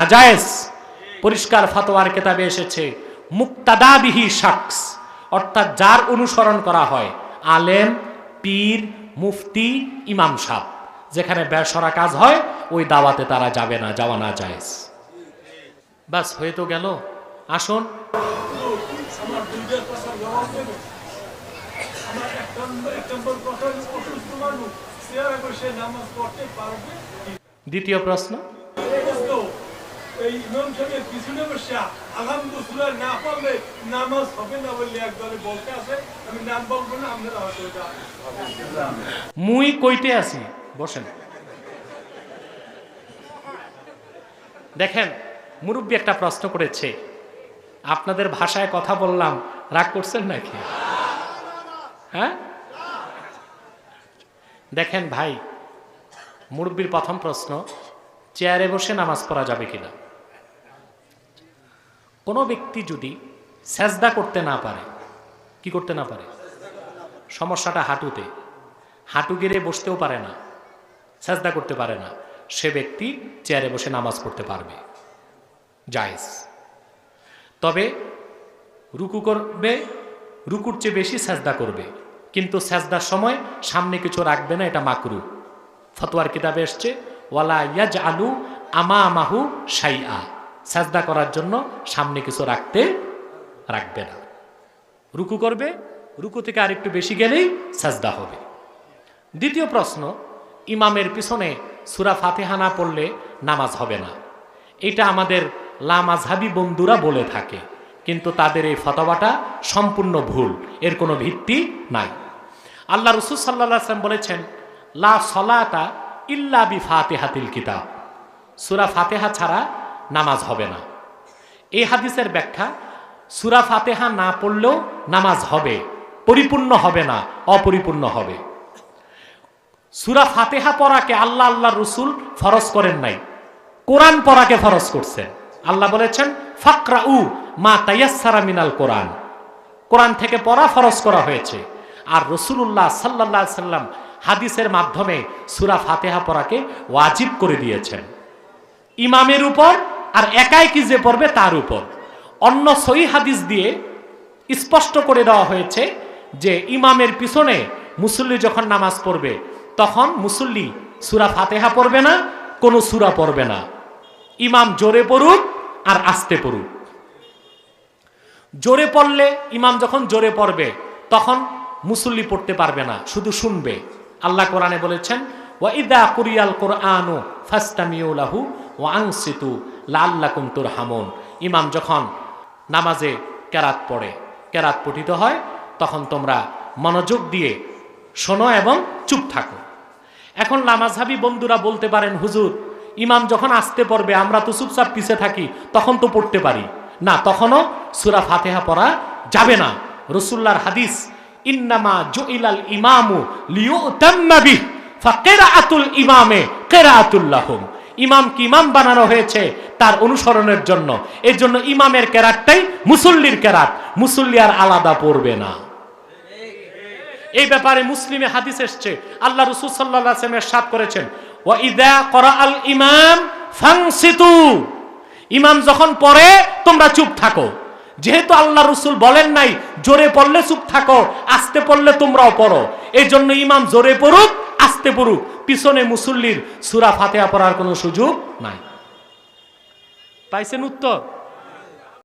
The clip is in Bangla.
নাজায়েজ, পরিষ্কার ফতোয়ার কেতাবে এসেছে, মুক্তাদাবিহি শাকস অর্থাৎ যার অনুসরণ করা হয়, আলেম, পীর, মুফতি, ইমাম সাহ যেখানে বেসরা কাজ হয়, ওই দাওয়াতে তারা যাবে না, যাওয়া না জায়েজ বাস, হয়ে তো গেল। আসুন। দ্বিতীয় প্রশ্ন। এই ইমাম সাহেবের পিছনে বসে আলহামদুলিল্লাহ না পারলে নামাজ হবে না বলতে আছে। আমি নাম বলব না মুই কইতে আছি, বসেন। দেখেন, মুরব্বী একটা প্রশ্ন করেছে, আপনাদের ভাষায় কথা বললাম, রাগ করছেন নাকি? হ্যাঁ? দেখেন ভাই, মুরব্বীর প্রথম প্রশ্ন, চেয়ারে বসে নামাজ পড়া যাবে কিনা? কোনো ব্যক্তি যদি সেজদা করতে না পারে, কি করতে না পারে? সমস্যাটা হাঁটুতে। হাঁটু গেড়ে বসতেও পারে না, সাজদা করতে পারে না। সে ব্যক্তি চেয়ারে বসে নামাজ পড়তে পারবে। জায়েজ। তবে রুকু করবে, রুকুর চেয়ে বেশি সাজদা করবে। কিন্তু সাজদার সময় সামনে কিছু রাখবে না, এটা মাকরু। ফতোয়ার কিতাবে এসছে, ওয়ালা ইয়াজ আলু আমা আমাহু সাইয়া সাজদা করার জন্য সামনে কিছু রাখতে রাখবে না। রুকু করবে, রুকু থেকে আরেকটু বেশি গেলেই সাজদা হবে। দ্বিতীয় প্রশ্ন, ইমামের পিছনে সুরা ফাতেহা না পড়লে নামাজ হবে না। এটা আমাদের লামাজহাবি বন্ধুরা বলে থাকে, কিন্তু তাদের এই ফতোয়াটা সম্পূর্ণ ভুল, এর কোনো ভিত্তি নাই। আল্লাহ রসুল সাল্লাহ আসলাম বলেছেন, লা সলাতা ইল্লা বি ফাতেহাতিল কিতাব। সুরা ফাতেহা ছাড়া নামাজ হবে না। এই হাদিসের ব্যাখ্যা, সুরা ফাতেহা না পড়লেও নামাজ হবে, পরিপূর্ণ হবে না, অপরিপূর্ণ হবে। সুরা ফাতেহা পড়াকে আল্লাহ আল্লাহ রসুল ফরজ করেন নাই। কোরআন পড়াকে ফরজ করছেন আল্লাহ বলেছেন ফাকরা উ মা তাইয়াসারা মিনাল কোরআন। কোরআন থেকে পড়া ফরজ করা হয়েছে। আর রসুল্লাহ সাল্লাহ সাল্লাম হাদিসের মাধ্যমে সুরা ফাতেহা পড়াকে ওয়াজিব করে দিয়েছেন। ইমামের উপর আর একাই কি যে পড়বে তার উপর। অন্য সই হাদিস দিয়ে স্পষ্ট করে দেওয়া হয়েছে যে ইমামের পিছনে মুসল্লি যখন নামাজ পড়বে, তখন মুসল্লি সুরা ফাতেহা পড়বে না, কোনো সুরা পড়বে না। ইমাম জোরে পড়ুক আর আস্তে পড়ুক। জোরে পড়লে, ইমাম যখন জোরে পড়বে, তখন মুসল্লি পড়তে পারবে না, শুধু শুনবে। আল্লাহ কোরআনে বলেছেন ওয়াইদা কুরিয়াল কোরআনু ফাস্তামিউ লাহু ওয়া আনসিতু লাল্লাকুম তুরহামুন। ইমাম যখন নামাজে কেরাত পড়ে, কেরাত পঠিত হয়, তখন তোমরা মনোযোগ দিয়ে শোনো এবং চুপ থাকো। এখন নামাজহাবি বন্ধুরা বলতে পারেন, হুজুর, ইমাম যখন আসতে পড়বে, আমরা তো চুপচাপ পিছে থাকি, তখন তো পড়তে পারি। না, তখনও সুরা ফাতেহা পড়া যাবে না। রসুল্লার হাদিস, ইন্নামা জুইলাল ইমামু বিহ ফাকিরাআতুল ইমামে কিরাআতুল্লাহুম ইমাম কি ইমাম বানানো হয়েছে? তার অনুসরণের জন্য। এর জন্য ইমামের কেরাতটাই মুসল্লির কেরাত। মুসল্লি আর আলাদা পড়বে না। এই ব্যাপারে মুসলিমে হাদিস এসছে। আল্লাহ রসুল সাল্লাহ আসলামের সাত করেছেন ইমাম যখন পড়ে, তোমরা চুপ থাকো। যেহেতু আল্লাহ রসুল বলেন নাই, জোরে পড়লে চুপ থাকো, আস্তে পড়লে তোমরাও পড়ো। এই জন্য ইমাম জোরে পড়ুক, আস্তে পড়ুক। পিছনে মুসল্লির সুরা ফাতেহা পড়ার কোনো সুযোগ নাই। পাইছেন উত্তর